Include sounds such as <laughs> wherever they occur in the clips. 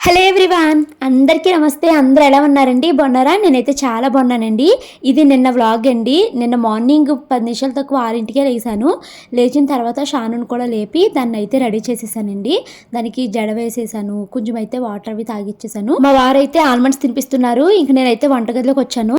Hello everyone అందరికీ నమస్తే. అందరూ ఎలా ఉన్నారండి? బాగున్నారా? నేనైతే చాలా బాగున్నానండి. ఇది నిన్న వ్లాగ్ అండి. నిన్న మార్నింగ్ పది నిమిషాల తక్కువ ఆరింటికే లేసాను లేచిన తర్వాత షానుని కూడా లేపి దాన్ని అయితే రెడీ చేసేసానండి. దానికి జడ వేసేసాను. కొంచెం అయితే వాటర్ అవి తాగిచ్చేసాను. మా వారైతే ఆల్మండ్స్ తినిపిస్తున్నారు. ఇంక నేనైతే వంటగదిలోకి వచ్చాను.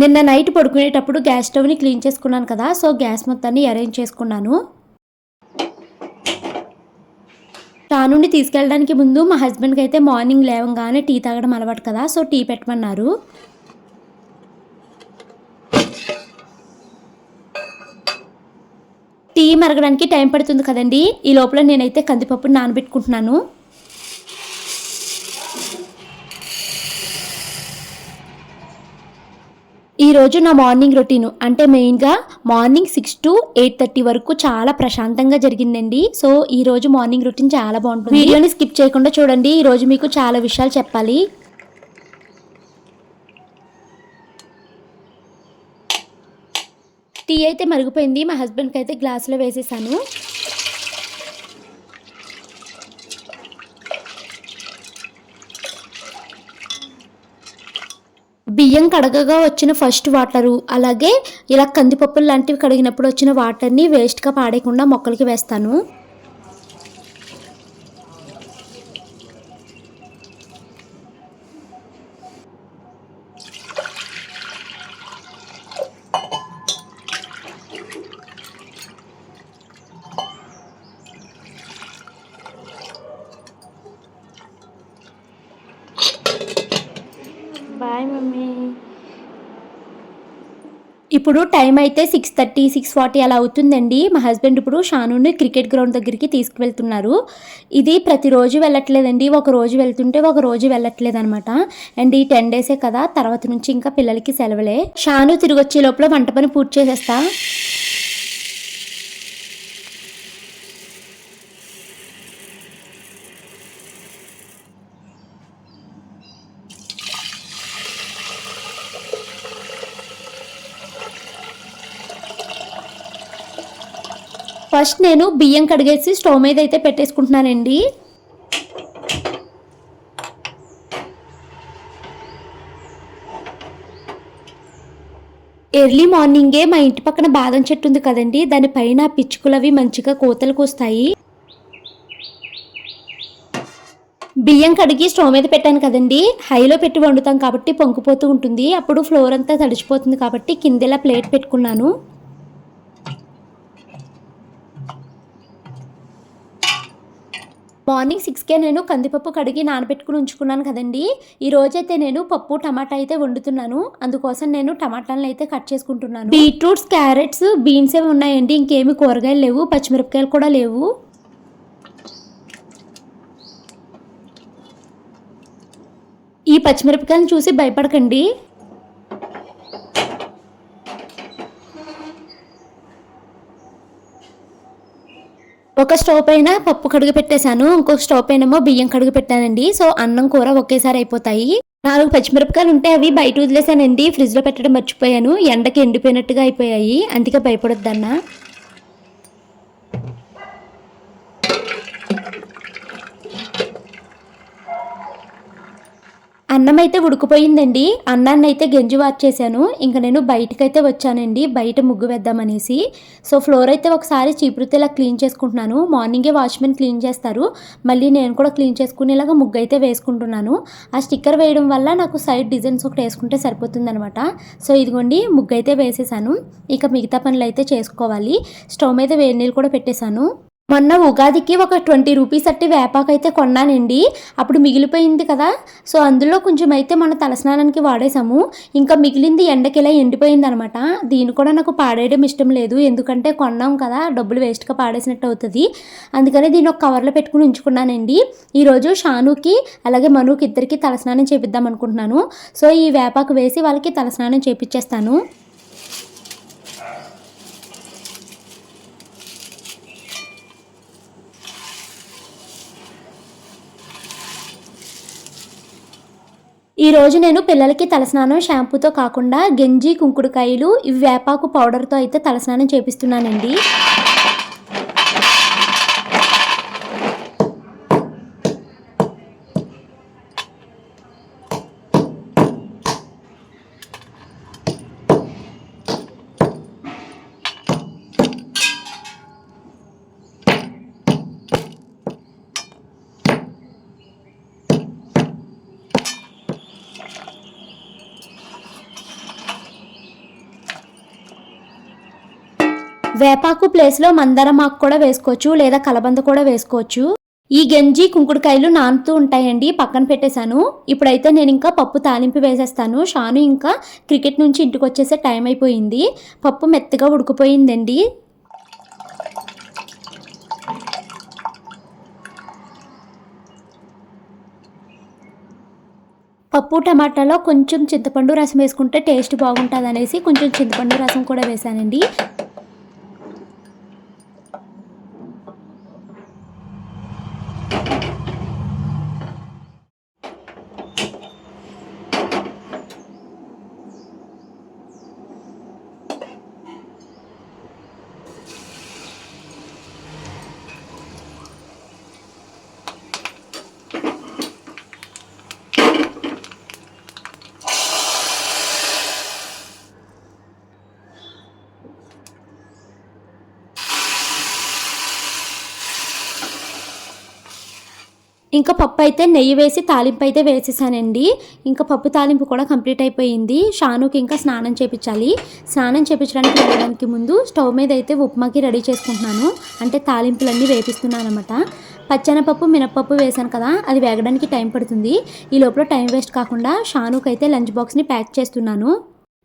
నిన్న నైట్ పడుకునేటప్పుడు గ్యాస్ స్టవ్ని క్లీన్ చేసుకున్నాను కదా సో గ్యాస్ మొత్తాన్ని అరేంజ్ చేసుకున్నాను. నుండి తీసుకెళ్ళడానికి ముందు మా హస్బెండ్కి అయితే మార్నింగ్ లేవంగానే టీ తాగడం అలవాటు కదా సో టీ పెట్టమన్నారు. టీ మరగడానికి టైం పడుతుంది కదండి ఈ లోపల నేనైతే కందిపప్పుని నానబెట్టుకుంటున్నాను. ఈరోజు నా మార్నింగ్ రొటీన్. అంటే మెయిన్గా morning six to eight thirty వరకు చాలా ప్రశాంతంగా జరిగిందండి. సో ఈ రోజు మార్నింగ్ రొటీన్ చాలా బాగుంటుంది. వీడియోని స్కిప్ చేయకుండా చూడండి. ఈ రోజు మీకు చాలా విషయాలు చెప్పాలి. టీ అయితే మరిగిపోయింది. మా హస్బెండ్కి అయితే గ్లాసులో వేసేసాను. బియ్యం కడగగా వచ్చిన ఫస్ట్ వాటరు అలాగే ఇలా కందిపప్పులు లాంటివి కడిగినప్పుడు వచ్చిన వాటర్ని వేస్ట్గా పాడేయకుండా మొక్కలకి వేస్తాను బాయ్ మమ్మీ ఇప్పుడు టైం అయితే సిక్స్ థర్టీ సిక్స్ ఫార్టీ అలా అవుతుందండి. మా హస్బెండ్ ఇప్పుడు షానుని క్రికెట్ గ్రౌండ్ దగ్గరికి తీసుకువెళ్తున్నారు. ఇది ప్రతిరోజు వెళ్ళట్లేదండి. ఒక రోజు వెళ్తుంటే ఒక రోజు వెళ్ళట్లేదు అనమాట అండ్ ఈ టెన్ డేసే కదా తర్వాత నుంచి ఇంకా పిల్లలకి సెలవులే. షాను తిరిగి వచ్చే లోపల వంట పని పూర్తి చేసేస్తా. ఫస్ట్ నేను బియ్యం కడిగేసి స్టవ్ మీద అయితే పెట్టేసుకుంటున్నానండి. ఎర్లీ మార్నింగే మా ఇంటి పక్కన బాదం చెట్టు ఉంది కదండి దానిపైన పిచ్చుకులవి మంచిగా కోతలకు వస్తాయి బియ్యం కడిగి స్టవ్ మీద పెట్టాను కదండి హైలో పెట్టి వండుతాం కాబట్టి పొంగిపోతూ ఉంటుంది అప్పుడు ఫ్లోర్ అంతా తడిచిపోతుంది కాబట్టి కిందలా ప్లేట్ పెట్టుకున్నాను. మార్నింగ్ సిక్స్కే నేను కందిపప్పు కడిగి నానబెట్టుకుని ఉంచుకున్నాను కదండి. ఈ రోజైతే నేను పప్పు టమాటా అయితే వండుతున్నాను. అందుకోసం నేను టమాటాలను అయితే కట్ చేసుకుంటున్నాను. బీట్రూట్స్ క్యారెట్స్ బీన్స్ ఏమి ఉన్నాయండి? ఇంకేమి కూరగాయలు లేవు పచ్చిమిరపకాయలు కూడా లేవు. ఈ పచ్చిమిరపకాయలను చూసి భయపడకండి. ఒక స్టవ్ పైన పప్పు కడుగు పెట్టేశాను ఇంకొక స్టవ్ పైన ఏమో బియ్యం కడుగు పెట్టానండి. సో అన్నం కూర ఒకేసారి అయిపోతాయి. నాలుగు పచ్చిమిరపకాయలు ఉంటే అవి బయట వదిలేసానండి ఫ్రిడ్జ్లో పెట్టడం మర్చిపోయాను. ఎండకి ఎండిపోయినట్టుగా అయిపోయాయి. అందుకే భయపడొద్దన్నా. అన్నం అయితే ఉడికిపోయిందండి. అన్నాన్ని అయితే గెంజి వార్చేసాను ఇంకా నేను బయటకైతే వచ్చానండి. బయట ముగ్గు వేద్దామనేసి. సో ఫ్లోర్ అయితే ఒకసారి చీపురుతో ఇలా క్లీన్ చేసుకుంటున్నాను. మార్నింగే వాచ్మెన్ క్లీన్ చేస్తారు. మళ్ళీ నేను కూడా క్లీన్ చేసుకునేలాగా ముగ్గు అయితే వేసుకుంటున్నాను. ఆ స్టిక్కర్ వేయడం వల్ల నాకు సైడ్ డిజైన్స్ ఒకటి వేసుకుంటే సరిపోతుందనమాట సో ఇదిగోండి ముగ్గు అయితే వేసేసాను. ఇక మిగతా పనులు అయితే చేసుకోవాలి. స్టవ్ మీద వేడి నీళ్ళు కూడా పెట్టేశాను. మొన్న ఉగాదికి ఒక ట్వంటీ రూపీస్ అట్టి వేపాకు అయితే కొన్నానండి. అప్పుడు మిగిలిపోయింది కదా. సో అందులో కొంచెం అయితే మన తలస్నానానికి వాడేసాము ఇంకా మిగిలింది ఎండకి ఇలా ఎండిపోయింది అనమాట దీన్ని కూడా నాకు పాడేయడం ఇష్టం లేదు. ఎందుకంటే కొన్నాం కదా డబ్బులు వేస్ట్గా పాడేసినట్టు అవుతుంది. అందుకని దీన్ని ఒక కవర్లో పెట్టుకుని ఉంచుకున్నానండి. ఈరోజు షానుకి అలాగే మనుకి ఇద్దరికి తలస్నానం చేపిద్దాం అనుకుంటున్నాను. సో ఈ వేపాకు వేసి వాళ్ళకి తలస్నానం చేపించేస్తాను ఈ రోజు నేను పిల్లలకి తలస్నానం షాంపూతో కాకుండా గంజి కుంకుడుకాయలు ఇవి వేపాకు పౌడర్తో అయితే తలస్నానం చేపిస్తున్నానండి. వేపాకు ప్లేస్లో మందారం కూడా వేసుకోవచ్చు లేదా కలబంద కూడా వేసుకోవచ్చు. ఈ గంజి కుంకుడుకాయలు నానుతూ ఉంటాయండి పక్కన పెట్టేశాను. ఇప్పుడైతే నేను ఇంకా పప్పు తాలింపు వేసేస్తాను. షాను ఇంకా క్రికెట్ నుంచి ఇంటికి వచ్చేసే టైం అయిపోయింది. పప్పు మెత్తగా ఉడికిపోయిందండి. పప్పు టమాటాలో కొంచెం చింతపండు రసం వేసుకుంటే టేస్ట్ బాగుంటుంది అనేసి కొంచెం చింతపండు రసం కూడా వేసానండి ఇంకా పప్పు అయితే నెయ్యి వేసి తాలింపు అయితే వేసేసానండి. ఇంకా పప్పు తాలింపు కూడా కంప్లీట్ అయిపోయింది. షానుకి ఇంకా స్నానం చేపించాలి. స్నానం చేపించడానికి వెళ్ళడానికి ముందు స్టవ్ మీద అయితే ఉప్మాకి రెడీ చేసుకుంటున్నాను. అంటే తాలింపులన్నీ వేపిస్తున్నాను అనమాట పచ్చెనపప్పు మినపప్పు వేసాను కదా అది వేగడానికి టైం పడుతుంది. ఈ లోపల టైం వేస్ట్ కాకుండా షానుకి అయితే లంచ్ బాక్స్ని ప్యాక్ చేస్తున్నాను.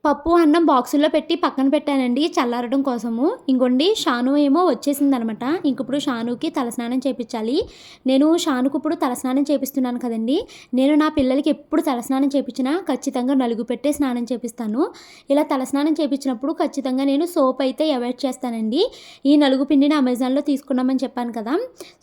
పప్పు అన్నం బాక్సుల్లో పెట్టి పక్కన పెట్టానండి చల్లారడం కోసము. ఇంకోండి షాను ఏమో వచ్చేసింది అనమాట ఇంకప్పుడు షానుకి తలస్నానం చేపించాలి నేను షానుకు ఇప్పుడు తలస్నానం చేపిస్తున్నాను కదండి. నేను నా పిల్లలకి ఎప్పుడు తలస్నానం చేయించినా ఖచ్చితంగా నలుగు పెట్టే స్నానం చేపిస్తాను. ఇలా తలస్నానం చేయించినప్పుడు ఖచ్చితంగా నేను సోప్ అయితే అవాయిడ్ చేస్తానండి. ఈ నలుగు పిండిని అమెజాన్లో తీసుకున్నామని చెప్పాను కదా.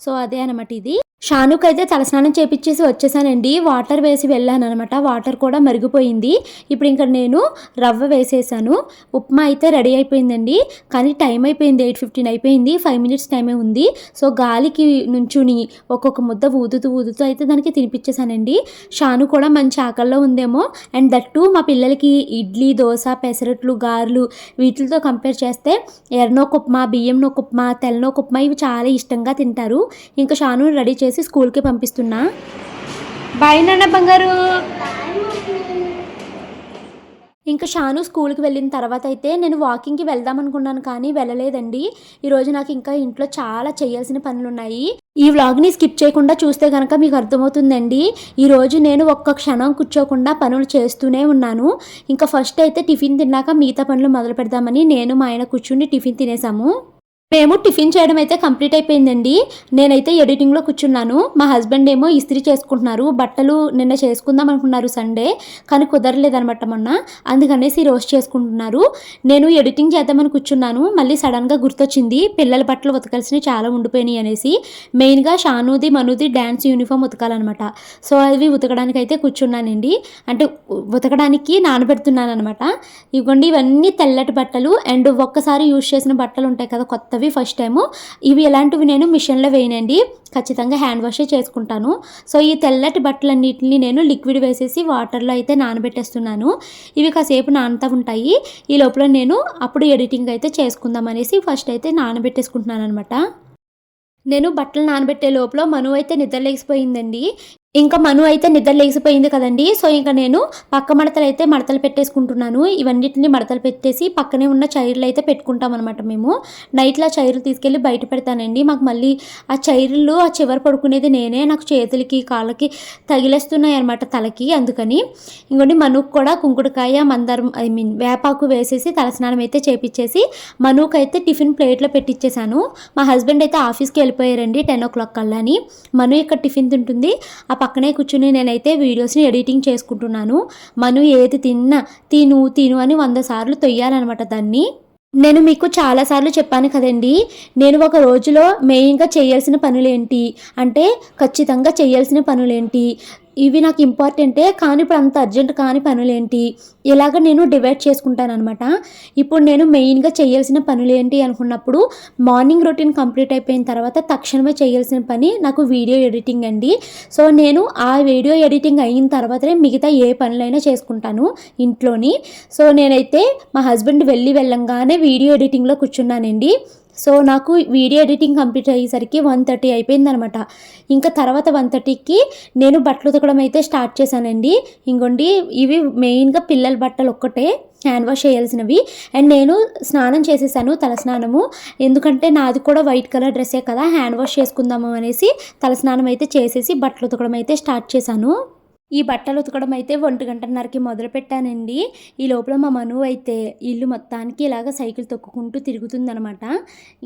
సో అదే అనమాట ఇది. షానుక్ అయితే తలస్నానం చేపించేసి వచ్చేసానండి. వాటర్ వేసి వెళ్ళాను అనమాట వాటర్ కూడా మరిగిపోయింది. ఇప్పుడు ఇంకా నేను రవ్వ వేసేసాను. ఉప్మా అయితే రెడీ అయిపోయిందండి. కానీ టైం అయిపోయింది. ఎయిట్ ఫిఫ్టీన్ అయిపోయింది. ఫైవ్ మినిట్స్ టైమే ఉంది. సో గాలికి నుంచుని ఒక్కొక్క ముద్ద ఊదుతూ ఊదుతూ అయితే దానికి తినిపించేసానండి షాను కూడా మంచి ఆకల్లో ఉందేమో. అండ్ దట్టు మా పిల్లలకి ఇడ్లీ దోశ పెసరట్లు గారెలు వీటితో కంపేర్ చేస్తే ఎర్రనోక ఉప్మా బియ్యం నోక ఉప్మా తెల్లనోక ఉప్మా ఇవి చాలా ఇష్టంగా తింటారు. ఇంకా షాను రెడీ చేసి స్కూల్కి పంపిస్తున్నా. బాయ్ నాన్న బంగారు. ఇంకా షాను స్కూల్కి వెళ్ళిన తర్వాత అయితే నేను వాకింగ్కి వెళ్దాం అనుకున్నాను కానీ వెళ్ళలేదండి. ఈరోజు నాకు ఇంకా ఇంట్లో చాలా చేయాల్సిన పనులు ఉన్నాయి ఈ వ్లాగ్ని స్కిప్ చేయకుండా చూస్తే కనుక మీకు అర్థమవుతుందండి. ఈరోజు నేను ఒక్క క్షణం కూర్చోకుండా పనులు చేస్తూనే ఉన్నాను. ఇంకా ఫస్ట్ అయితే టిఫిన్ తిన్నాక మిగతా పనులు మొదలు పెడదామని నేను మా ఆయన కూర్చుని టిఫిన్ తినేసాము మేము టిఫిన్ చేయడం అయితే కంప్లీట్ అయిపోయిందండి. నేనైతే ఎడిటింగ్లో కూర్చున్నాను. మా హస్బెండ్ ఏమో ఇస్త్రీ చేసుకుంటున్నారు. బట్టలు నిన్న చేసుకుందాం అనుకున్నారు సండే కానీ కుదరలేదనమాట మొన్న. అందుకనేసి రోజు చేసుకుంటున్నారు. నేను ఎడిటింగ్ చేద్దామని కూర్చున్నాను. మళ్ళీ సడన్గా గుర్తొచ్చింది పిల్లల బట్టలు ఉతకాల్సినవి చాలా ఉండిపోయినాయి అనేసి. మెయిన్గా షానుది మనుది డ్యాన్స్ యూనిఫామ్ ఉతకాలన్నమాట. సో అవి ఉతకడానికి అయితే కూర్చున్నానండి. అంటే ఉతకడానికి నానబెడుతున్నాను అనమాట ఇవ్వండి ఇవన్నీ తెల్లటి బట్టలు. అండ్ ఒక్కసారి యూజ్ చేసిన బట్టలు ఉంటాయి కదా అవి ఫస్ట్ టైము ఇవి ఎలాంటివి నేను మిషన్లో వేయనండి. ఖచ్చితంగా హ్యాండ్ వాషే చేసుకుంటాను. సో ఈ తెల్లటి బట్టలన్నిటిని నేను లిక్విడ్ వేసేసి వాటర్లో అయితే నానబెట్టేస్తున్నాను. ఇవి కాసేపు నానతా ఉంటాయి. ఈ లోపల నేను అప్పుడు ఎడిటింగ్ అయితే చేసుకుందాం అనేసి ఫస్ట్ అయితే నానబెట్టేసుకుంటున్నాను అనమాట నేను బట్టలు నానబెట్టే లోపల మను అయితే ఇంకా మను అయితే నిద్ర లేచిపోయింది కదండి. సో ఇంకా నేను పక్క మడతలు అయితే మడతలు పెట్టేసుకుంటున్నాను. ఇవన్నిటిని మడతలు పెట్టేసి పక్కనే ఉన్న చైర్లు అయితే పెట్టుకుంటాం అనమాట మేము. నైట్లో ఆ చైర్లు తీసుకెళ్ళి బయట పెడతానండి. మాకు మళ్ళీ ఆ చైర్లు ఆ చివరి పడుకునేది నేనే. నాకు చేతులకి కాళ్ళకి తగిలేస్తున్నాయి అనమాట తలకి అందుకని. ఇంకోటి మనుకు కూడా కుంకుడుకాయ మందారం ఐ మీన్ వేపాకు వేసేసి తలస్నానం అయితే చేపించేసి మనుకు అయితే టిఫిన్ ప్లేట్లో పెట్టించేశాను మా హస్బెండ్ అయితే ఆఫీస్కి వెళ్ళిపోయారండి టెన్ ఓ క్లాక్ కల్లా అని. మను ఇక్కడ టిఫిన్ తింటుంది. ఆ పక్కనే కూర్చుని నేనైతే వీడియోస్ని ఎడిటింగ్ చేసుకుంటున్నాను. మను ఏది తిన్నా తిను తిను అని వంద సార్లు తొయ్యాలన్నమాట దాన్ని. నేను మీకు చాలాసార్లు చెప్పాను కదండి నేను ఒక రోజులో మెయిన్గా చేయాల్సిన పనులేంటి? అంటే ఖచ్చితంగా చేయాల్సిన పనులేంటి? ఇవి నాకు ఇంపార్టెంటే కానీ ఇప్పుడు అంత అర్జెంట్ కాని పనులేంటి? ఇలాగ నేను డివైడ్ చేసుకుంటాను అనమాట ఇప్పుడు నేను మెయిన్గా చేయాల్సిన పనులు ఏంటి అనుకున్నప్పుడు మార్నింగ్ రొటీన్ కంప్లీట్ అయిపోయిన తర్వాత తక్షణమే చేయాల్సిన పని నాకు వీడియో ఎడిటింగ్ అండి. సో నేను ఆ వీడియో ఎడిటింగ్ అయిన తర్వాతనే మిగతా ఏ పనులైనా చేసుకుంటాను ఇంట్లోని. సో నేనైతే మా హస్బెండ్ వెళ్ళి వెళ్ళంగానే వీడియో ఎడిటింగ్లో కూర్చున్నానండి. సో నాకు వీడియో ఎడిటింగ్ కంప్లీట్ అయ్యేసరికి వన్ థర్టీ అయిపోయిందనమాట. ఇంకా తర్వాత వన్ థర్టీకి నేను బట్టలు ఉతకడం అయితే స్టార్ట్ చేశానండి. ఇంకోండి ఇవి మెయిన్గా పిల్లల బట్టలు ఒక్కటే హ్యాండ్ వాష్ చేయాల్సినవి. అండ్ నేను స్నానం చేసేసాను తల స్నానము ఎందుకంటే నాది కూడా వైట్ కలర్ డ్రెస్సే కదా హ్యాండ్ వాష్ చేసుకుందాము అనేసి తల స్నానం అయితే చేసేసి బట్టలు ఉతకడం అయితే స్టార్ట్ చేశాను. ఈ బట్టలు ఉతకడం అయితే ఒంటి గంటన్నరకి మొదలుపెట్టానండి ఈ లోపల మా మను అయితే ఇల్లు మొత్తానికి ఇలాగ సైకిల్ తొక్కుకుంటూ తిరుగుతుందనమాట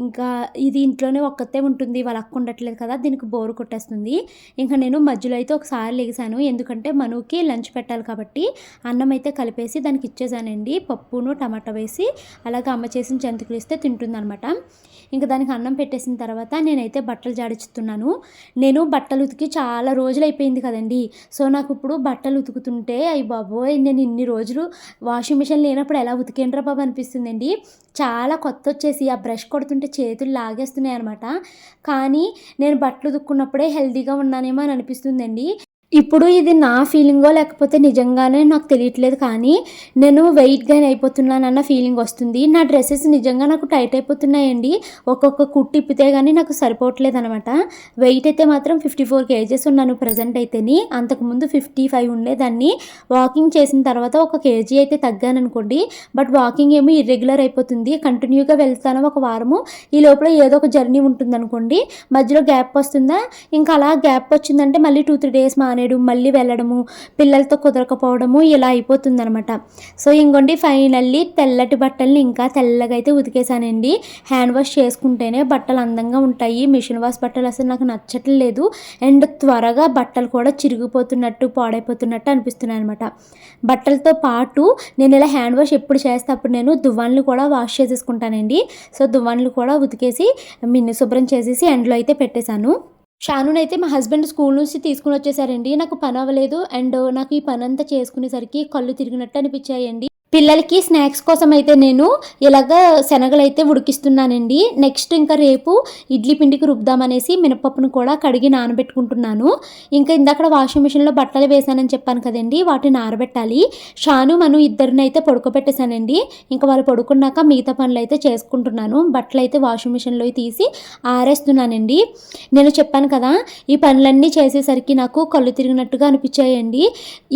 ఇంకా ఇది ఇంట్లోనే ఒక్కతే ఉంటుంది వాళ్ళ అక్క ఉండట్లేదు కదా దీనికి బోరు కొట్టేస్తుంది. ఇంకా నేను మధ్యలో అయితే ఒకసారి లెగిసాను ఎందుకంటే మనుకి లంచ్ పెట్టాలి కాబట్టి అన్నం అయితే కలిపేసి దానికి ఇచ్చేసానండి. పప్పును టమాటా వేసి అలాగే అమ్మ చేసిన జంతికలు ఇస్తే తింటుందనమాట ఇంకా దానికి అన్నం పెట్టేసిన తర్వాత నేనైతే బట్టలు జాడిచుతున్నాను నేను బట్టలు ఉతికి చాలా రోజులు అయిపోయింది కదండి. సో నాకు ఇప్పుడు బట్టలు ఉతుకుతుంటే అయ్యి బాబోయ్ నేను ఇన్ని రోజులు వాషింగ్ మిషన్ లేనప్పుడు ఎలా ఉతికేంట్రా బాబు అనిపిస్తుందండి. చాలా కొత్త వచ్చేసి ఆ బ్రష్ కొడుతుంటే చేతులు లాగేస్తున్నాయి అనమాట కానీ నేను బట్టలు ఉతుక్కున్నప్పుడే హెల్తీగా ఉన్నానేమో అని అనిపిస్తుందండి. ఇప్పుడు ఇది నా ఫీలింగో లేకపోతే నిజంగానే నాకు తెలియట్లేదు కానీ నేను వెయిట్ గైన్ అయిపోతున్నానన్న ఫీలింగ్ వస్తుంది. నా డ్రెస్సెస్ నిజంగా నాకు టైట్ అయిపోతున్నాయండి. ఒక్కొక్క కుట్టి ఇప్పితే కానీ నాకు సరిపోవట్లేదు అనమాట వెయిట్ అయితే మాత్రం ఫిఫ్టీ ఫోర్ కేజెస్ ఉన్నాను ప్రజెంట్ అయితేని. అంతకుముందు ఫిఫ్టీ ఫైవ్ ఉండేదాన్ని. వాకింగ్ చేసిన తర్వాత ఒక కేజీ అయితే తగ్గాను అనుకోండి బట్ వాకింగ్ ఏమో ఇర్రెగ్యులర్ అయిపోతుంది. కంటిన్యూగా వెళ్తాను ఒక వారము. ఈ లోపల ఏదో ఒక జర్నీ ఉంటుంది అనుకోండి మధ్యలో గ్యాప్ వస్తుందా? ఇంకా అలా గ్యాప్ వచ్చిందంటే మళ్ళీ టూ త్రీ డేస్ మానేయడం మళ్ళీ వెళ్ళడము పిల్లలతో కుదరకపోవడము ఇలా అయిపోతుందనమాట సో ఇంకోండి ఫైనల్లీ తెల్లటి బట్టల్ని ఇంకా తెల్లగా అయితే ఉతికేసానండి హ్యాండ్ వాష్ చేసుకుంటేనే బట్టలు అందంగా ఉంటాయి. మిషన్ వాష్ బట్టలు అసలు నాకు నచ్చట్లేదు. అండ్ త్వరగా బట్టలు కూడా చిరిగిపోతున్నట్టు పాడైపోతున్నట్టు అనిపిస్తున్నాయి అనమాట బట్టలతో పాటు నేను ఇలా హ్యాండ్ వాష్ ఎప్పుడు చేస్తే అప్పుడు నేను దువ్వాన్లు కూడా వాష్ చేసేసుకుంటానండి. సో దువ్వాన్లు కూడా ఉతికేసి మిన్ను శుభ్రం చేసేసి ఎండ్లో అయితే పెట్టేశాను. షానున్ అయితే మా హస్బెండ్ స్కూల్ నుంచి తీసుకుని వచ్చేసారండి. నాకు పని అవ్వలేదు అండ్ నాకు ఈ పని అంతా చేసుకునేసరికి కళ్ళు తిరిగినట్టు అనిపించాయండి. పిల్లలకి స్నాక్స్ కోసం అయితే నేను ఇలాగ శనగలు అయితే ఉడికిస్తున్నానండి. నెక్స్ట్ ఇంకా రేపు ఇడ్లీ పిండికి రుబ్దామనేసి మినపప్పును కూడా కడిగి నానబెట్టుకుంటున్నాను. ఇంకా ఇందాక వాషింగ్ మిషన్లో బట్టలు వేసానని చెప్పాను కదండి వాటిని ఆరబెట్టాలి షాను మను ఇద్దరిని అయితే పడుకోబెట్టేశానండి. ఇంకా వాళ్ళు పడుకున్నాక మిగతా పనులు అయితే చేసుకుంటున్నాను. బట్టలు అయితే వాషింగ్ మిషన్లో తీసి ఆరేస్తున్నానండి. నేను చెప్పాను కదా ఈ పనులన్నీ చేసేసరికి నాకు కళ్ళు తిరిగినట్టుగా అనిపించాయండి.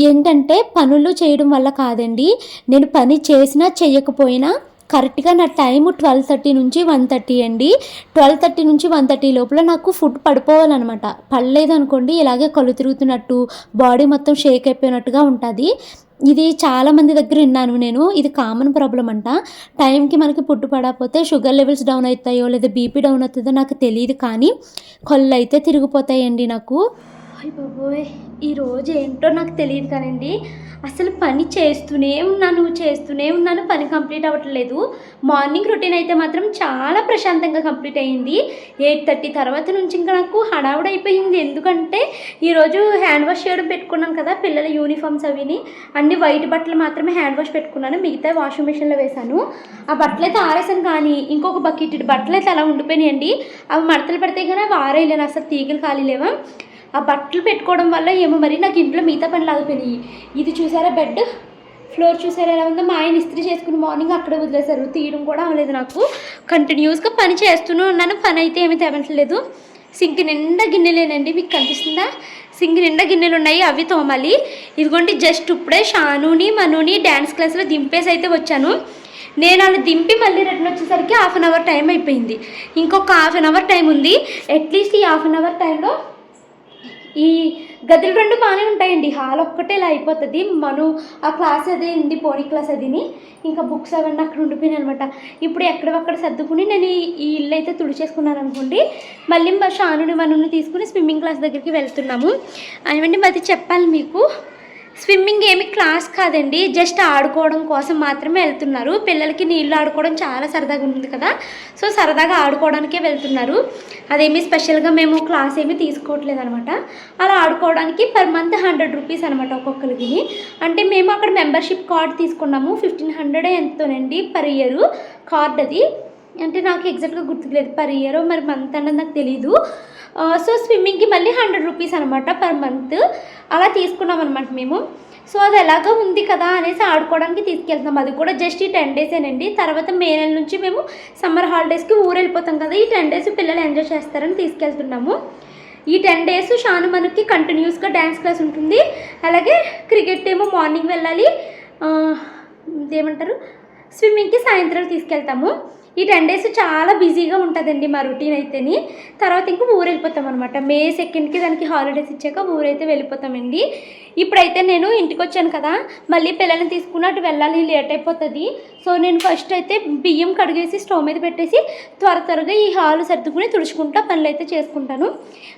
ఏంటంటే పనులు చేయడం వల్ల కాదండి నేను పని చేసినా చేయకపోయినా కరెక్ట్గా నా టైం ట్వెల్వ్ థర్టీ నుంచి వన్ థర్టీ అండి. ట్వెల్వ్ థర్టీ నుంచి వన్ థర్టీ లోపల నాకు ఫుడ్ పడిపోవాలన్నమాట. పడలేదు అనుకోండి ఇలాగే కళ్ళు తిరుగుతున్నట్టు బాడీ మొత్తం షేక్ అయిపోయినట్టుగా ఉంటుంది. ఇది చాలామంది దగ్గర విన్నాను నేను. ఇది కామన్ ప్రాబ్లం అంట. టైంకి మనకి పుట్టు పడకపోతే షుగర్ లెవెల్స్ డౌన్ అవుతాయో లేదా బీపీ డౌన్ అవుతుందో నాకు తెలియదు కానీ కళ్ళు అయితే తిరిగిపోతాయండి నాకు. అయ్య బాబోయ్ ఈరోజు ఏంటో నాకు తెలియదు కానండి. అసలు పని చేస్తూనే ఉన్నాను చేస్తూనే ఉన్నాను పని కంప్లీట్ అవ్వట్లేదు. మార్నింగ్ రొటీన్ అయితే మాత్రం చాలా ప్రశాంతంగా కంప్లీట్ అయ్యింది. ఎయిట్ థర్టీ తర్వాత నుంచి ఇంకా నాకు హడావుడి అయిపోయింది. ఎందుకంటే ఈరోజు హ్యాండ్ వాష్ చేయడం పెట్టుకున్నాను కదా పిల్లల యూనిఫామ్స్ అవిని. అన్ని వైట్ బట్టలు మాత్రమే హ్యాండ్ వాష్ పెట్టుకున్నాను. మిగతా వాషింగ్ మిషన్లో వేశాను. ఆ బట్టలు అయితే ఆరేసాను కానీ ఇంకొక బకెట్ బట్టలు అయితే అలా ఉండిపోయినాయండి. అవి మడతలు పెడితే కానీ వారేయలేను అసలు తీగలు ఖాళీ లేవా. ఆ బట్టలు పెట్టుకోవడం వల్ల ఏమో మరి నాకు ఇంట్లో మిగతా పనులు ఆగిపోయినాయి. ఇది చూసారా బెడ్? ఫ్లోర్ చూసారా ఎలా ఉందో? మా ఆయన ఇస్త్రీ చేసుకుని మార్నింగ్ అక్కడే వదిలేశారు. తీయడం కూడా అవ్వలేదు నాకు. కంటిన్యూస్గా పని చేస్తూనే ఉన్నాను. పని అయితే ఏమీ తేవట్లేదు. సింక్ నిండా గిన్నెలేనండి. మీకు కనిపిస్తుందా? సింక్ నిండా గిన్నెలు ఉన్నాయి అవి తోమాలి. ఇదిగోండి జస్ట్ ఇప్పుడే షానుని మనుని డ్యాన్స్ క్లాస్లో దింపేసి అయితే వచ్చాను. నేను అలా దింపి మళ్ళీ రిటర్న్ వచ్చేసరికి హాఫ్ అన్ అవర్ టైం అయిపోయింది. ఇంకొక హాఫ్ అన్ అవర్ టైం ఉంది. అట్లీస్ట్ ఈ హాఫ్ అన్ అవర్ టైంలో ఈ గదులు రెండు బాగానే ఉంటాయండి. హాల్ ఒక్కటే ఇలా అయిపోతుంది. మను ఆ క్లాస్ అదే ఉంది పోనీ క్లాస్ అదిని ఇంకా బుక్స్ అవన్నీ అక్కడ ఉండిపోయినాయి అనమాట ఇప్పుడు ఎక్కడవక్కడ సర్దుకుని నేను ఈ ఇల్లు అయితే తుడిచేసుకున్నాను అనుకోండి మళ్ళీ షానుని మనుని తీసుకుని స్విమ్మింగ్ క్లాస్ దగ్గరికి వెళ్తున్నాము. అవండి మరి చెప్పాలి మీకు. స్విమ్మింగ్ ఏమి క్లాస్ కాదండి జస్ట్ ఆడుకోవడం కోసం మాత్రమే వెళ్తున్నారు. పిల్లలకి నీళ్ళు ఆడుకోవడం చాలా సరదాగా ఉంటుంది కదా. సో సరదాగా ఆడుకోవడానికే వెళ్తున్నారు. అదేమి స్పెషల్గా మేము క్లాస్ ఏమీ తీసుకోవట్లేదు అనమాట. అలా ఆడుకోవడానికి పర్ మంత్ హండ్రెడ్ రూపీస్ అనమాట ఒక్కొక్కరికి. అంటే మేము అక్కడ మెంబర్షిప్ కార్డ్ తీసుకున్నాము. ఫిఫ్టీన్ హండ్రెడ్ ఎంతోనండి పర్ ఇయర్ కార్డ్ అది. అంటే నాకు ఎగ్జాక్ట్గా గుర్తులేదు పర్ ఇయర్ మరి మంత్ అన్నది నాకు తెలీదు. సో స్విమ్మింగ్కి మళ్ళీ హండ్రెడ్ రూపీస్ అనమాట పర్ మంత్. అలా తీసుకున్నాం అనమాట మేము. సో అది ఎలాగో ఉంది కదా అనేసి ఆడుకోవడానికి తీసుకెళ్తాం అది కూడా జస్ట్ ఈ టెన్ డేసేనండి తర్వాత మే నెల నుంచి మేము సమ్మర్ హాలిడేస్కి ఊరు వెళ్ళిపోతాం కదా. ఈ టెన్ డేస్ పిల్లలు ఎంజాయ్ చేస్తారని తీసుకెళ్తున్నాము. ఈ టెన్ డేస్ షాను మనకి కంటిన్యూస్గా డ్యాన్స్ క్లాస్ ఉంటుంది. అలాగే క్రికెట్ ఏమో మార్నింగ్ వెళ్ళాలి. ఇదేమంటారు? స్విమ్మింగ్కి సాయంత్రం తీసుకెళ్తాము. ఈ టెన్ డేస్ చాలా బిజీగా ఉంటుందండి మా రొటీన్ అయితేని. తర్వాత ఇంకా ఊరు వెళ్ళిపోతాం అనమాట మే సెకండ్కి దానికి హాలిడేస్ ఇచ్చాక ఊరైతే వెళ్ళిపోతామండి. ఇప్పుడైతే నేను ఇంటికి వచ్చాను కదా మళ్ళీ పిల్లల్ని తీసుకుని అటు వెళ్ళాలి లేట్ అయిపోతుంది. సో నేను ఫస్ట్ అయితే బియ్యం కడిగేసి స్టవ్ మీద పెట్టేసి త్వర త్వరగా ఈ హాలు సర్దుకుని తుడుచుకుంటా పనులు అయితే చేసుకుంటాను.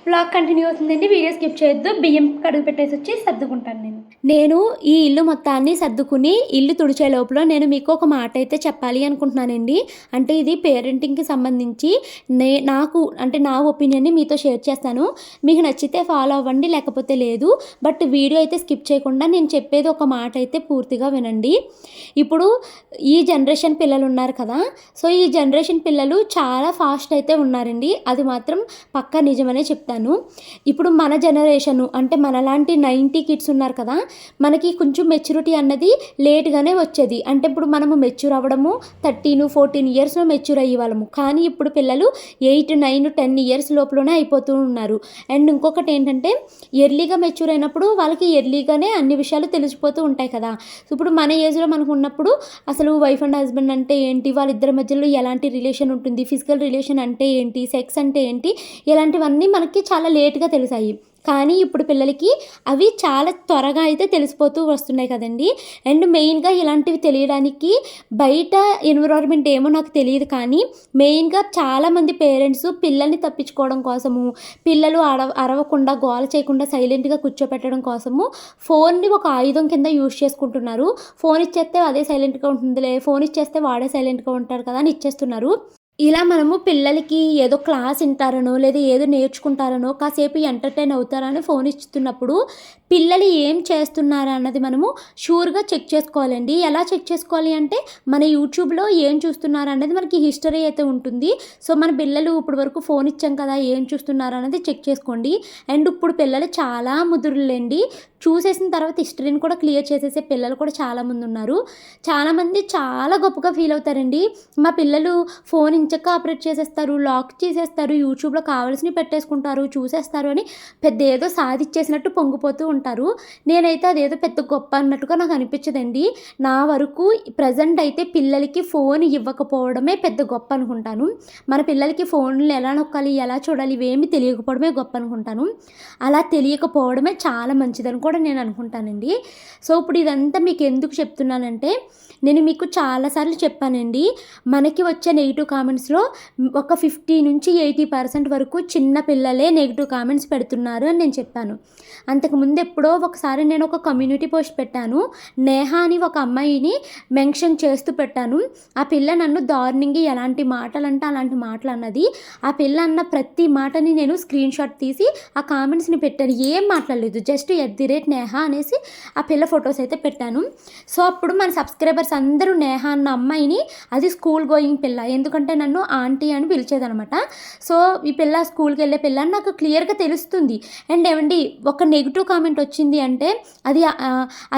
బ్లాగ్ కంటిన్యూ అవుతుందండి వీడియో స్కిప్ చేయొద్దు. బియ్యం కడుగు పెట్టేసి వచ్చి సర్దుకుంటాను నేను. నేను ఈ ఇల్లు మొత్తాన్ని సర్దుకుని ఇల్లు తుడిచే లోపల నేను మీకు ఒక మాట అయితే చెప్పాలి అనుకుంటున్నానండి. అంటే ఇది పేరెంటింగ్కి సంబంధించి నే నాకు అంటే నా ఒపీనియన్ని మీతో షేర్ చేస్తాను. మీకు నచ్చితే ఫాలో అవ్వండి లేకపోతే లేదు. బట్ వీడియో అయితే స్కిప్ చేయకుండా నేను చెప్పేది ఒక మాట అయితే పూర్తిగా వినండి. ఇప్పుడు ఈ ఈ జనరేషన్ పిల్లలు ఉన్నారు కదా. సో ఈ జనరేషన్ పిల్లలు చాలా ఫాస్ట్ అయితే ఉన్నారండి. అది మాత్రం పక్కా నిజమనే చెప్తాను. ఇప్పుడు మన జనరేషను అంటే మనలాంటి నైంటీ కిడ్స్ ఉన్నారు కదా మనకి కొంచెం మెచ్యూరిటీ అన్నది లేట్గానే వచ్చేది. అంటే ఇప్పుడు మనము మెచ్యూర్ అవ్వడము థర్టీన్ ఫోర్టీన్ ఇయర్స్లో మెచ్యూర్ అయ్యే వాళ్ళము. కానీ ఇప్పుడు పిల్లలు ఎయిట్ నైన్ టెన్ ఇయర్స్ లోపలనే అయిపోతూ ఉన్నారు. అండ్ ఇంకొకటి ఏంటంటే ఎర్లీగా మెచ్యూర్ అయినప్పుడు వాళ్ళకి ఎర్లీగానే అన్ని విషయాలు తెలిసిపోతూ ఉంటాయి కదా. ఇప్పుడు మన ఏజ్లో మనకు ఉన్నప్పుడు అసలు వైఫ్ అండ్ హస్బెండ్ అంటే ఏంటి? వాళ్ళిద్దరి మధ్యలో ఎలాంటి రిలేషన్ ఉంటుంది? ఫిజికల్ రిలేషన్ అంటే ఏంటి? సెక్స్ అంటే ఏంటి? ఇలాంటివన్నీ మనకి చాలా లేట్గా తెలిసాయి. కానీ ఇప్పుడు పిల్లలకి అవి చాలా త్వరగా అయితే తెలిసిపోతూ వస్తున్నాయి కదండి. అండ్ మెయిన్గా ఇలాంటివి తెలియడానికి బయట ఎన్విరాన్మెంట్ ఏమో నాకు తెలియదు కానీ మెయిన్గా చాలామంది పేరెంట్స్ పిల్లల్ని తప్పించుకోవడం కోసము పిల్లలు అరవ అరవకుండా గోల చేయకుండా సైలెంట్గా కూర్చోపెట్టడం కోసము ఫోన్ని ఒక ఆయుధం కింద యూజ్ చేసుకుంటున్నారు. ఫోన్ ఇచ్చేస్తే అదే సైలెంట్గా ఉంటుందిలే ఫోన్ ఇచ్చేస్తే వాడే సైలెంట్గా ఉంటారు కదా అని ఇచ్చేస్తున్నారు. ఇలా మనము పిల్లలకి ఏదో క్లాస్ వింటారనో లేదా ఏదో నేర్చుకుంటారనో కాసేపు ఎంటర్టైన్ అవుతారని ఫోన్ ఇస్తున్నప్పుడు పిల్లలు ఏం చేస్తున్నారు అన్నది మనము షూర్గా చెక్ చేసుకోవాలండి. ఎలా చెక్ చేసుకోవాలి అంటే మన యూట్యూబ్లో ఏం చూస్తున్నారు అన్నది మనకి హిస్టరీ అయితే ఉంటుంది. సో మన పిల్లలు ఇప్పుడు వరకు ఫోన్ ఇచ్చాం కదా ఏం చూస్తున్నారు అన్నది చెక్ చేసుకోండి. అండ్ ఇప్పుడు పిల్లలు చాలా ముదురులేండి. చూసేసిన తర్వాత హిస్టరీని కూడా క్లియర్ చేసేసే పిల్లలు కూడా చాలామంది ఉన్నారు. చాలామంది చాలా గొప్పగా ఫీల్ అవుతారండి. మా పిల్లలు ఫోన్ ఇంచక్క ఆపరేట్ చేసేస్తారు లాక్ చేసేస్తారు యూట్యూబ్లో కావాల్సినవి పెట్టేసుకుంటారు చూసేస్తారు అని పెద్ద ఏదో సాధించేసినట్టు పొంగిపోతూ ఉంటారు. నేనైతే అదేదో పెద్ద గొప్ప అన్నట్టుగా నాకు అనిపించదండి. నా వరకు ప్రజెంట్ అయితే పిల్లలకి ఫోన్ ఇవ్వకపోవడమే పెద్ద గొప్ప అనుకుంటాను. మన పిల్లలకి ఫోన్లు ఎలా నొక్కాలి ఎలా చూడాలి ఇవేమి తెలియకపోవడమే గొప్ప అనుకుంటాను. అలా తెలియకపోవడమే చాలా మంచిదని కూడా కూడా నేను అనుకుంటానండి. సో ఇప్పుడు ఇదంతా మీకు ఎందుకు చెప్తున్నానంటే నేను మీకు చాలాసార్లు చెప్పానండి. మనకి వచ్చే నెగిటివ్ కామెంట్స్లో ఒక ఫిఫ్టీ నుంచి ఎయిటీ పర్సెంట్ వరకు చిన్న పిల్లలే నెగిటివ్ కామెంట్స్ పెడుతున్నారు అని నేను చెప్పాను. అంతకుముందు ఎప్పుడో ఒకసారి నేను ఒక కమ్యూనిటీ పోస్ట్ పెట్టాను. నేహ అని ఒక అమ్మాయిని మెన్షన్ చేస్తూ పెట్టాను. ఆ పిల్ల నన్ను దారుణంగా ఎలాంటి మాటలు అంటే అలాంటి మాటలు అన్నది. ఆ పిల్ల అన్న ప్రతి మాటని నేను స్క్రీన్ షాట్ తీసి ఆ కామెంట్స్ని పెట్టాను. ఏం మాట్లాడలేదు. Just at the rate Neha అనేసి ఆ పిల్ల ఫొటోస్ అయితే పెట్టాను. సో అప్పుడు మన సబ్స్క్రైబర్స్ అందరూ నేహ అన్న అమ్మాయిని అది స్కూల్ గోయింగ్ పిల్ల. ఎందుకంటే నన్ను ఆంటీ అని పిలిచేదనమాట సో ఈ పిల్ల స్కూల్కి వెళ్ళే పిల్ల అని నాకు క్లియర్గా తెలుస్తుంది. అండ్ ఏమండి ఒక నెగిటివ్ కామెంట్ వచ్చింది అంటే అది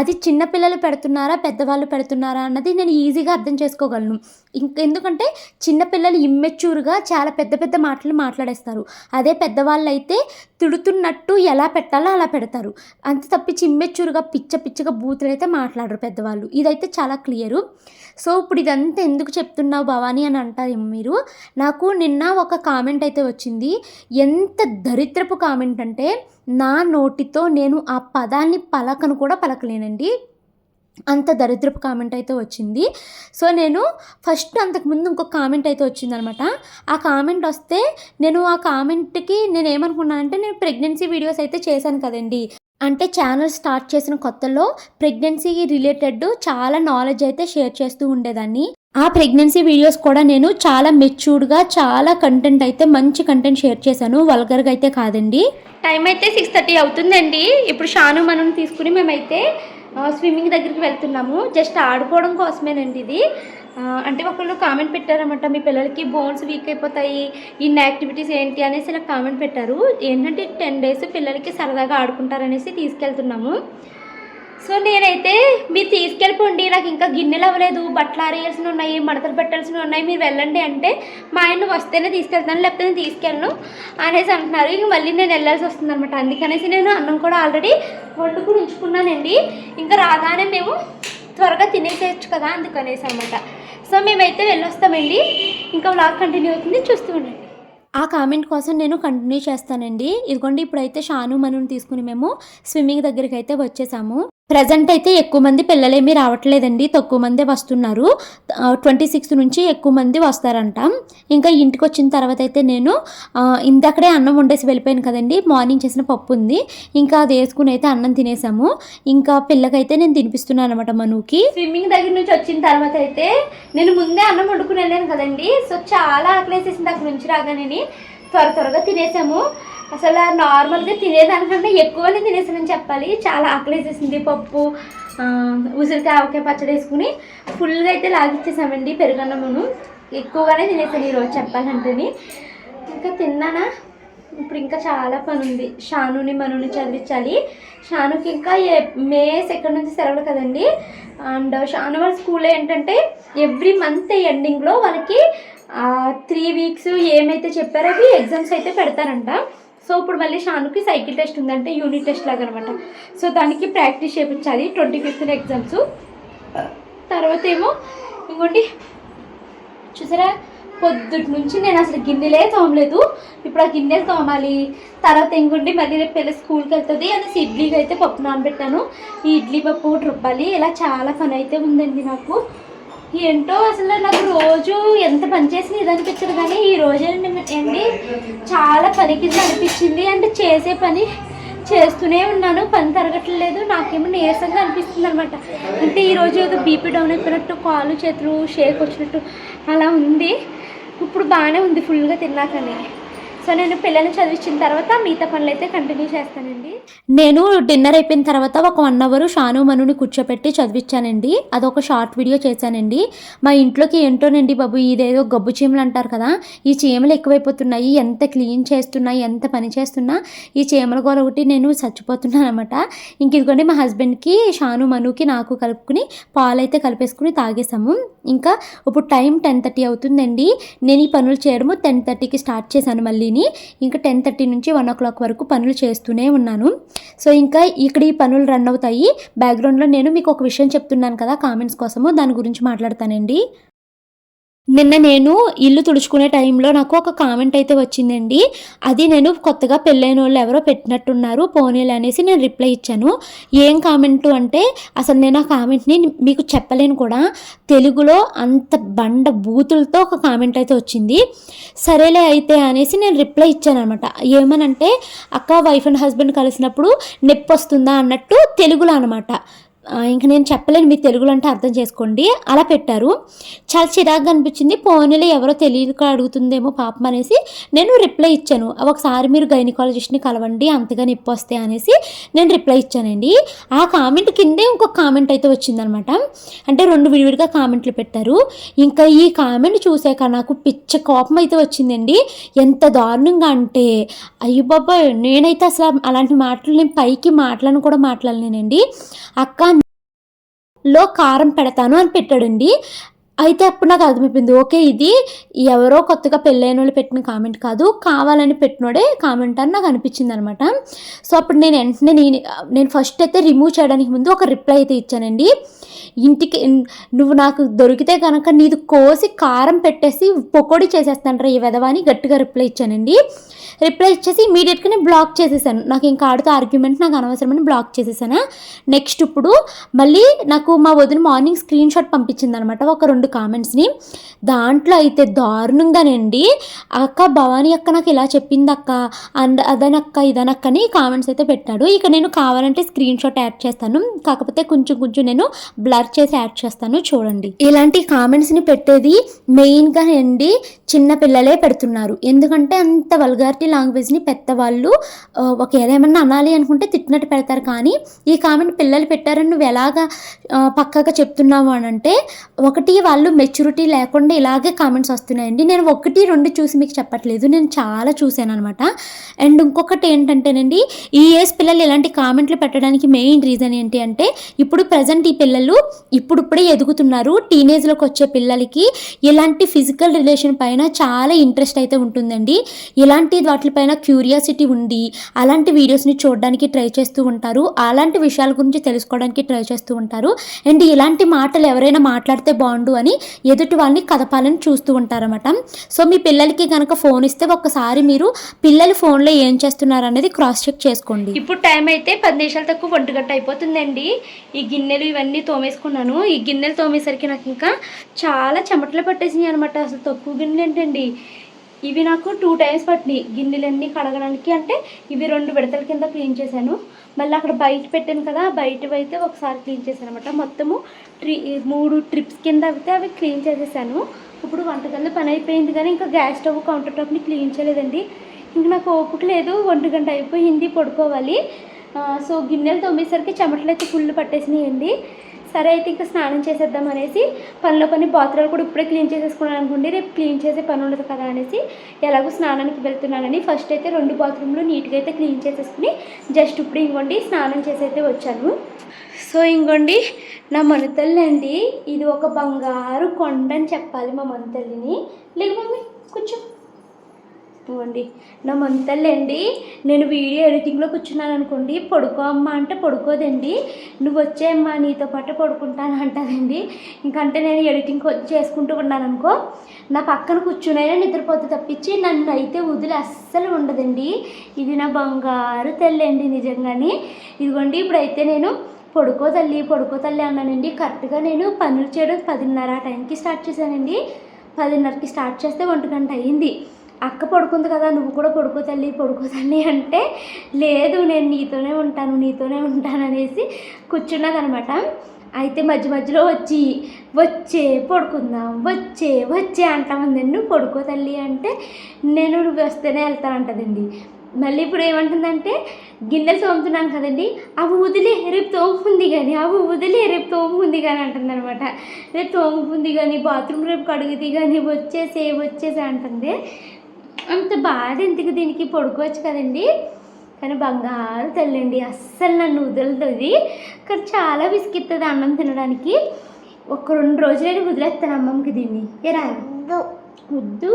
అది చిన్నపిల్లలు పెడుతున్నారా పెద్దవాళ్ళు పెడుతున్నారా అన్నది నేను ఈజీగా అర్థం చేసుకోగలను. ఇంక ఎందుకంటే చిన్నపిల్లలు ఇమ్మెచ్యూర్గా చాలా పెద్ద పెద్ద మాటలు మాట్లాడేస్తారు. అదే పెద్దవాళ్ళు అయితే తిడుతున్నట్టు ఎలా పెట్టాలో అలా పెడతారు. అంత తప్పించి ఇమ్మెచ్యూర్గా పిచ్చ పిచ్చగా బూతులు అయితే మాట్లాడరు పెద్దవాళ్ళు. ఇదైతే చాలా క్లియరు. సో ఇప్పుడు ఇదంతా ఎందుకు చెప్తున్నావు భవానీ అని అంటారేమో మీరు. నాకు నిన్న ఒక కామెంట్ అయితే వచ్చింది. ఎంత దరిద్రపు కామెంట్ అంటే నా నోటితో నేను ఆ పదాన్ని పలకను కూడా పలకలేనండి. అంత దరిద్రపు కామెంట్ అయితే వచ్చింది. సో నేను ఫస్ట్ అంతకుముందు ఇంకొక కామెంట్ అయితే వచ్చిందనమాట. ఆ కామెంట్ వస్తే నేను ఆ కామెంట్కి నేను ఏమనుకున్నానంటే నేను ప్రెగ్నెన్సీ వీడియోస్ అయితే చేశాను కదండి. అంటే ఛానల్ స్టార్ట్ చేసిన కొత్తలో ప్రెగ్నెన్సీకి రిలేటెడ్ చాలా నాలెడ్జ్ అయితే షేర్ చేస్తూ ఉండేదాన్ని. ఆ ప్రెగ్నెన్సీ వీడియోస్ కూడా నేను చాలా మెచ్యూర్డ్గా చాలా కంటెంట్ అయితే మంచి కంటెంట్ షేర్ చేశాను. వల్గర్గా అయితే కాదండి. టైం అయితే సిక్స్ థర్టీ అవుతుందండి. ఇప్పుడు షాను మనం తీసుకుని మేమైతే స్విమ్మింగ్ దగ్గరికి వెళ్తున్నాము. జస్ట్ ఆడుకోవడం కోసమేనండి ఇది. అంటే ఒకళ్ళు కామెంట్ పెట్టారన్నమాట మీ పిల్లలకి బోన్స్ వీక్ అయిపోతాయి ఇన్ని యాక్టివిటీస్ ఏంటి? అనేసి ఇలా కామెంట్ పెట్టారు. ఏంటంటే టెన్ డేస్ పిల్లలకి సరదాగా ఆడుకుంటారనేసి తీసుకెళ్తున్నాము. సో నేనైతే మీరు తీసుకెళ్ళిపోండి నాకు ఇంకా గిన్నెలు అవ్వలేదు బట్టలు ఆరేయాల్సిన ఉన్నాయి మడతలు పెట్టాల్సినవి ఉన్నాయి మీరు వెళ్ళండి అంటే మా ఆయన వస్తేనే తీసుకెళ్తాను లేకపోతే నేను తీసుకెళ్ళను అనేసి అంటున్నారు. ఇంక మళ్ళీ నేను వెళ్ళాల్సి వస్తుంది అనమాట అందుకనేసి నేను అన్నం కూడా ఆల్రెడీ వండుకుని ఉంచుకున్నానండి. ఇంకా రాగానే మేము త్వరగా తినేసేయచ్చు కదా అందుకనేసి అనమాట సో మేమైతే వెళ్ళొస్తామండి. ఇంకా వ్లాగ్ కంటిన్యూ అవుతుంది చూస్తూ ఉండండి. ఆ కామెంట్ కోసం నేను కంటిన్యూ చేస్తానండి. ఇదిగోండి ఇప్పుడైతే షాను మనుని తీసుకుని మేము స్విమ్మింగ్ దగ్గరికి అయితే వచ్చేసాము. ప్రజెంట్ అయితే ఎక్కువ మంది పిల్లలేమీ రావట్లేదండి. తక్కువ మందే వస్తున్నారు. ట్వంటీ సిక్స్ నుంచి ఎక్కువ మంది వస్తారంట. ఇంకా ఇంటికి వచ్చిన తర్వాత అయితే నేను ఇందక్కడే అన్నం వండేసి వెళ్ళిపోయాను కదండి. మార్నింగ్ చేసిన పప్పు ఉంది ఇంకా అది వేసుకుని అయితే అన్నం తినేసాము. ఇంకా పిల్లకైతే నేను తినిపిస్తున్నాను అనమాట మనుకి. స్విమ్మింగ్ దగ్గర నుంచి వచ్చిన తర్వాత అయితే నేను ముందే అన్నం వండుకుని వెళ్ళాను కదండి. సో చాలా ఆకలేసేసింది అక్కడ నుంచి రాగానే. త్వర త్వరగా తినేసాము. అసలు నార్మల్గా తినేదానికంటే ఎక్కువనే తినేసానని చెప్పాలి. చాలా ఆకలేసేసింది పప్పు ఉసిరికాయ ఆవకాయ పచ్చడి వేసుకుని ఫుల్గా అయితే లాగిచ్చేసామండి పెరుగన్నమును ఎక్కువగానే తినేసాను ఈరోజు చెప్పాలంటేని ఇంకా తిన్నానా? ఇప్పుడు ఇంకా చాలా పని ఉంది షానుని మనుని చదివించాలి. షానుకి ఇంకా మే సెకండ్ నుంచి సెలవులు కదండి. అండ్ షాను వాళ్ళ స్కూల్ ఏంటంటే ఎవ్రీ మంత్ ఎండింగ్లో వాళ్ళకి త్రీ వీక్స్ ఏమైతే చెప్పారో అవి ఎగ్జామ్స్ అయితే పెడతారంట. సో ఇప్పుడు మళ్ళీ షానుకి సైకిల్ టెస్ట్ ఉందంటే యూనిట్ టెస్ట్ లాగా అనమాట సో దానికి ప్రాక్టీస్ చేయించాలి ట్వంటీ ఫిఫ్త్ ఎగ్జామ్స్. తర్వాత ఏమో ఇంకోటి చూసారా? పొద్దుటి నుంచి నేను అసలు గిన్నెలే తోమలేదు. ఇప్పుడు ఆ గిన్నెలు తోమాలి. తర్వాత ఇంకోండి మళ్ళీ రేపు పిల్లలు స్కూల్కి వెళ్తుంది. అనేసి ఇడ్లీకి అయితే పప్పు నానబెట్టాను. ఈ ఇడ్లీ పప్పు రుబ్బాలి. ఇలా చాలా పని అయితే ఉందండి నాకు. ఏంటో అసలు నాకు రోజు ఎంత పని చేసినా ఇది అనిపించదు కానీ ఈ రోజు ఏంటి? చాలా పని కింద అనిపించింది. అంటే చేసే పని చేస్తూనే ఉన్నాను. పని తరగట్లేదు నాకేమో నీరసంగా అనిపిస్తుంది అనమాట అంటే ఈరోజు ఏదో బీపీ డౌన్ అయిపోయినట్టు కాళ్ళు చేతులు షేక్ వచ్చినట్టు అలా ఉంది. ఇప్పుడు బాగానే ఉంది. ఫుల్గా తిన్నాకనే. సో నేను పిల్లల్ని చదివించిన తర్వాత మిగతా పనులు అయితే కంటిన్యూ చేస్తానండి. నేను డిన్నర్ అయిపోయిన తర్వాత ఒక వన్ అవర్ షాను మనుని కూర్చోపెట్టి చదివించానండి. అదొక షార్ట్ వీడియో చేశానండి. మా ఇంట్లోకి ఏంటోనండి బాబు ఇదేదో గబ్బు చీమలు అంటారు కదా ఈ చీమలు ఎక్కువైపోతున్నాయి ఎంత క్లీన్ చేస్తున్నా ఎంత పని చేస్తున్నా ఈ చీమల గోల ఒకటి నేను చచ్చిపోతున్నాను అనమాట ఇంక ఇదిగోండి మా హస్బెండ్కి షాను మనుకి నాకు కలుపుకుని పాలైతే కలిపేసుకుని తాగేసాము ఇంకా ఇప్పుడు టైం టెన్ థర్టీ అవుతుందండి. నేను ఈ పనులు చేయడము టెన్ థర్టీకి స్టార్ట్ చేశాను మళ్ళీ. మళ్ళీని ఇంకా టెన్ థర్టీ నుంచి వన్ ఓ క్లాక్ వరకు పనులు చేస్తూనే ఉన్నాను. సో ఇంకా ఇక్కడ ఈ పనులు రన్ అవుతాయి. బ్యాక్గ్రౌండ్లో నేను మీకు ఒక విషయం చెప్తున్నాను కదా కామెంట్స్ కోసము. దాని గురించి మాట్లాడతానండి. నిన్న నేను ఇల్లు తుడుచుకునే టైంలో నాకు ఒక కామెంట్ అయితే వచ్చిందండి. అది నేను కొత్తగా పెళ్ళైన వాళ్ళు ఎవరో పెట్టినట్టున్నారు పోనీలు అనేసి నేను రిప్లై ఇచ్చాను. ఏం కామెంట్ అంటే అసలు నేను ఆ కామెంట్ని మీకు చెప్పలేను కూడా. తెలుగులో అంత బండ బూతులతో ఒక కామెంట్ అయితే వచ్చింది. సరేలే అయితే అనేసి నేను రిప్లై ఇచ్చాను అనమాట ఏమనంటే అక్క వైఫ్ అండ్ హస్బెండ్ కలిసినప్పుడు నొప్పి వస్తుందా అన్నట్టు తెలుగులో అనమాట ఇంక నేను చెప్పలేను మీరు తెలుగులో అంటే అర్థం చేసుకోండి. అలా పెట్టారు. చాలా చిరాగ్గా అనిపించింది. పోనీలో ఎవరో తెలియక అడుగుతుందేమో పాపం అనేసి నేను రిప్లై ఇచ్చాను. ఒకసారి మీరు గైనకాలజిస్ట్ని కలవండి అంతగా నొప్పి వస్తాయి అనేసి నేను రిప్లై ఇచ్చానండి. ఆ కామెంట్ కిందే ఇంకొక కామెంట్ అయితే వచ్చిందనమాట. అంటే రెండు విడివిడిగా కామెంట్లు పెట్టారు. ఇంకా ఈ కామెంట్ చూసాక నాకు పిచ్చ కోపం అయితే వచ్చిందండి. ఎంత దారుణంగా అంటే అయ్యో బాబా నేనైతే అసలు అలాంటి మాటలు నేను పైకి మాటలను కూడా మాట్లాడలేనండి. అక్క లో కారం పెడతాను అని పెట్టాడండి. అయితే అప్పుడు నాకు అర్థమైపోయింది ఓకే ఇది ఎవరో కొత్తగా పెళ్ళైన వాళ్ళు పెట్టిన కామెంట్ కాదు కావాలని పెట్టినోడే కామెంట్ అని నాకు అనిపించింది అనమాట సో అప్పుడు నేను వెంటనే నేను నేను ఫస్ట్ అయితే రిమూవ్ చేయడానికి ముందు ఒక రిప్లై అయితే ఇచ్చానండి. ఇంటికి నువ్వు నాకు దొరికితే కనుక నీది కోసి కారం పెట్టేసి పొకోడి చేసేస్తాను ఈ విధవాని గట్టిగా రిప్లై ఇచ్చానండి. రిప్లై ఇచ్చేసి ఇమీడియట్గా నేను బ్లాక్ చేసేసాను. నాకు ఇంకా ఆడితే ఆర్గ్యుమెంట్ నాకు అనవసరమని బ్లాక్ చేసేసాను. నెక్స్ట్ ఇప్పుడు మళ్ళీ నాకు మా వదిన మార్నింగ్ స్క్రీన్ షాట్ పంపించింది అనమాట ఒక రెండు కామెంట్స్ని. దాంట్లో అయితే దారుణంగానండి అక్క భవానీ అక్క నాకు ఇలా చెప్పింది అక్క అండ్ అదనక్క ఇదనక్క అని కామెంట్స్ అయితే పెట్టాడు. ఇక నేను కావాలంటే స్క్రీన్ షాట్ యాడ్ చేస్తాను. కాకపోతే కొంచెం కొంచెం నేను బ్లర్ చేసి యాడ్ చేస్తాను చూడండి. ఇలాంటి కామెంట్స్ని పెట్టేది మెయిన్గా అండి చిన్న పిల్లలే పెడుతున్నారు. ఎందుకంటే అంత వల్గారిటీ లాంగ్వేజ్ని పెద్దవాళ్ళు ఆ, ఒక ఏదేమన్నా అనాలి అనుకుంటే తిట్టినట్టు పెడతారు. కానీ ఈ కామెంట్ పిల్లలు పెట్టారని నువ్వు ఎలాగా పక్కగా చెప్తున్నావు అని అంటే ఒకటి వాళ్ళు మెచ్యూరిటీ లేకుండా ఇలాగే కామెంట్స్ వస్తున్నాయండి. నేను ఒకటి రెండు చూసి మీకు చెప్పట్లేదు. నేను చాలా చూశాను అనమాట అండ్ ఇంకొకటి ఏంటంటేనండి ఈ ఏజ్ పిల్లలు ఇలాంటి కామెంట్లు పెట్టడానికి మెయిన్ రీజన్ ఏంటి అంటే ఇప్పుడు ప్రజెంట్ ఈ పిల్లలు ఇప్పుడిప్పుడే ఎదుగుతున్నారు. టీనేజ్లోకి వచ్చే పిల్లలకి ఇలాంటి ఫిజికల్ రిలేషన్ పైన చాలా ఇంట్రెస్ట్ అయితే ఉంటుందండి. ఇలాంటి వాటిపైన క్యూరియాసిటీ ఉండి అలాంటి వీడియోస్ని చూడడానికి ట్రై చేస్తూ ఉంటారు. అలాంటి విషయాల గురించి తెలుసుకోవడానికి ట్రై చేస్తూ ఉంటారు. అండ్ ఇలాంటి మాటలు ఎవరైనా మాట్లాడితే బాగుండు అని ఎదుటి వాళ్ళని కదపాలని చూస్తూ ఉంటారన్నమాట. సో మీ పిల్లలకి కనుక ఫోన్ ఇస్తే ఒక్కసారి మీరు పిల్లలు ఫోన్లో ఏం చేస్తున్నారు అనేది క్రాస్ చెక్ చేసుకోండి. ఇప్పుడు టైం అయితే పది నిమిషాలు తక్కువ ఒంటి గంట అయిపోతుందండి. ఈ గిన్నెలు ఇవన్నీ తోమేసుకున్నాను. ఈ గిన్నెలు తోమేసరికి నాకు ఇంకా చాలా చెమటలు పట్టేసినాయి అనమాట అసలు తక్కువ గిన్నెలు ఏంటండి? ఇవి నాకు టూ టైమ్స్ పట్టినాయి. గిన్నెలన్నీ కడగడానికి అంటే ఇవి రెండు విడతల కింద క్లీన్ చేశాను. మళ్ళీ అక్కడ బయట పెట్టాను కదా బయట అయితే ఒకసారి క్లీన్ చేశాను అనమాట మొత్తము ట్రీ మూడు ట్రిప్స్ కింద అయితే అవి క్లీన్ చేసేసాను. ఇప్పుడు వంటగదిలో పని అయిపోయింది కానీ ఇంకా గ్యాస్ స్టవ్ కౌంటర్ టాప్ని క్లీన్ చేయలేదండి. ఇంక నాకు ఓపిక లేదు ఒంటి గంట అయిపోయింది పడుకోవాలి. సో గిన్నెలు తోమేసరికి చెమటలు అయితే ఫుల్ పట్టేసినాయండి. సరే అయితే ఇంకా స్నానం చేసేద్దాం అనేసి పనిలో పని బాత్రూమ్లు కూడా ఇప్పుడే క్లీన్ చేసేసుకున్నాను అనుకోండి రేపు క్లీన్ చేసే పని ఉండదు కదా అనేసి ఎలాగో స్నానానికి వెళ్తున్నానని ఫస్ట్ అయితే రెండు బాత్రూంలో నీట్గా అయితే క్లీన్ చేసేసుకుని జస్ట్ ఇప్పుడు ఇంకోండి స్నానం చేసి అయితే వచ్చాను. సో ఇంకోండి నా మనుతల్లి అండి ఇది ఒక బంగారు కొండ అని చెప్పాలి మా మనుతల్లిని లేదు మమ్మీ కూర్చో. అండి నా మంతల్లి అండి నేను వీడియో ఎడిటింగ్లో కూర్చున్నాను అనుకోండి పడుకో అమ్మ అంటే పడుకోదండి. నువ్వు వచ్చేయమ్మా నీతో పాటు పడుకుంటాను అంటారండి ఇంకంటే నేను ఎడిటింగ్ చేసుకుంటూ ఉన్నాను అనుకో నా పక్కన కూర్చునైనా నిద్రపోతే తప్పించి నన్ను అయితే వదిలి అస్సలు ఉండదండి. ఇది నా బంగారు తల్లి అండి నిజంగానే. ఇదిగోండి ఇప్పుడైతే నేను పడుకో తల్లి పడుకో తల్లి అన్నానండి. కరెక్ట్గా నేను పనులు చేయడం పదిన్నర ఆ టైంకి స్టార్ట్ చేశానండి. పదిన్నరకి స్టార్ట్ చేస్తే ఒంటి గంట అయ్యింది అక్క పడుకుంది కదా నువ్వు కూడా పడుకో తల్లి పడుకో తల్లి అంటే లేదు నేను నీతోనే ఉంటాను నీతోనే ఉంటాను అనేసి కూర్చున్నదనమాట. అయితే మధ్య మధ్యలో వచ్చి వచ్చే పడుకుందాం వచ్చే వచ్చే అంటామందండి నువ్వు పడుకో తల్లి అంటే నేను నువ్వు వస్తేనే వెళ్తానంటదండి. మళ్ళీ ఇప్పుడు ఏమంటుందంటే గిన్నెలు తోముతున్నాను కదండి అవి వదిలే రేపు తోముకుంది కానీ అవి వదిలే రేపు తోముకుంది కానీ అంటుందన్నమాట రేపు తోముకుంది కానీ బాత్రూమ్ రేపు కడుగుది కానీ వచ్చేసే వచ్చేసే అంటుంది. అంత బాధ ఎందుకు దీనికి? పడుకోవచ్చు కదండి. కానీ బంగారు తల్లండి. అస్సలు నన్ను వదులుతుంది కానీ చాలా విసిగిస్తుంది అన్నం తినడానికి. ఒక రెండు రోజులైనా వదిలేస్తాను అమ్మమ్మకి దీన్ని. ఏరా వద్దు?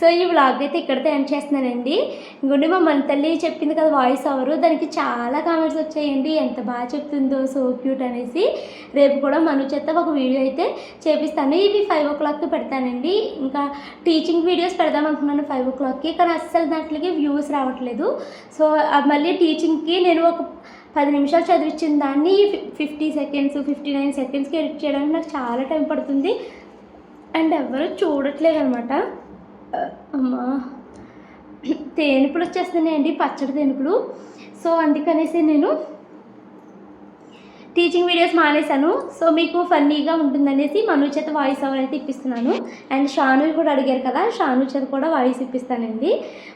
సో ఈ వ్లాగ్ అయితే ఇక్కడితో ఎండ్ చేస్తున్నానండి. ఇంకోటి మా మన తల్లి చెప్పింది కదా వాయిస్ అవరు దానికి చాలా కామెంట్స్ వచ్చాయండి. ఎంత బాగా చెప్తుందో సో క్యూట్ అనేసి. రేపు కూడా మను చేత ఒక వీడియో అయితే చేపిస్తాను. ఇవి ఫైవ్ ఓ క్లాక్కి పెడతానండి. ఇంకా టీచింగ్ వీడియోస్ పెడదాం అనుకున్నాను ఫైవ్ ఓ క్లాక్కి కానీ అస్సలు దాంట్లోకి వ్యూస్ రావట్లేదు. సో మళ్ళీ టీచింగ్కి నేను ఒక పది నిమిషాలు చదివించిన దాన్ని ఫిఫ్టీ సెకండ్స్ ఫిఫ్టీ నైన్ సెకండ్స్కి ఎడిట్ చేయడానికి నాకు చాలా టైం పడుతుంది. అండ్ ఎవరు చూడట్లేదు అనమాట అమ్మా. తేనుపులు వచ్చేస్తున్నాయండి పచ్చడి తేనుపులు. సో అందుకనేసి నేను టీచింగ్ వీడియోస్ మానేశాను. సో మీకు ఫన్నీగా ఉంటుందనేసి మను చేత వాయిస్ ఓవర్ అయితే ఇప్పిస్తున్నాను. అండ్ షాను కూడా అడిగారు కదా షాను చేత కూడా వాయిస్ ఇప్పిస్తానండి.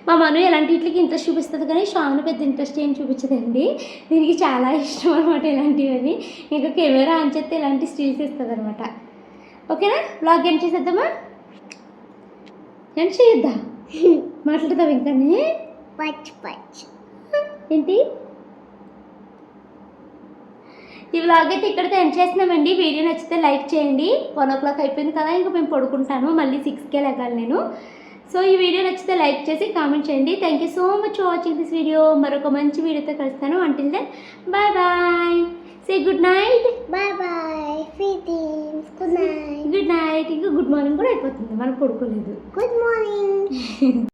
మా మను ఎలాంటి వీటికి ఇంట్రెస్ట్ చూపిస్తుంది కానీ షాను పెద్ద ఇంట్రెస్ట్ ఏం చూపించదండి. దీనికి చాలా <laughs> ఇష్టం అనమాట ఇలాంటివన్నీ. ఇంకా కెమెరా అని చేస్తే ఇలాంటి స్టిల్స్ ఇస్తుంది అనమాట ఓకేనా? బ్లాగ్ ఏం చేసేద్దామా? ఏం చేయొద్దా? <laughs> మాట్లాడదాం ఇంకానే పచ్ పచ్ ఏంటి? ఈ వ్లాగ్ అయితే ఇక్కడితో ఎండ్ చేస్తున్నామండి. వీడియో నచ్చితే లైక్ చేయండి. వన్ ఓ క్లాక్ అయిపోయింది కదా ఇంకా మేము పడుకుంటాను. మళ్ళీ సిక్స్కే లెగాలి నేను. సో ఈ వీడియో నచ్చితే లైక్ చేసి కామెంట్ చేయండి. Thank you so much for watching this video మరొక మంచి వీడియోతో కలుస్తాను. Until then bye bye say good night bye bye ఫీటింగ్స్ good night good night ఇంకా గుడ్ మార్నింగ్ కూడా అయిపోతుంది. మనం పడుకోలేదు. Good morning <laughs>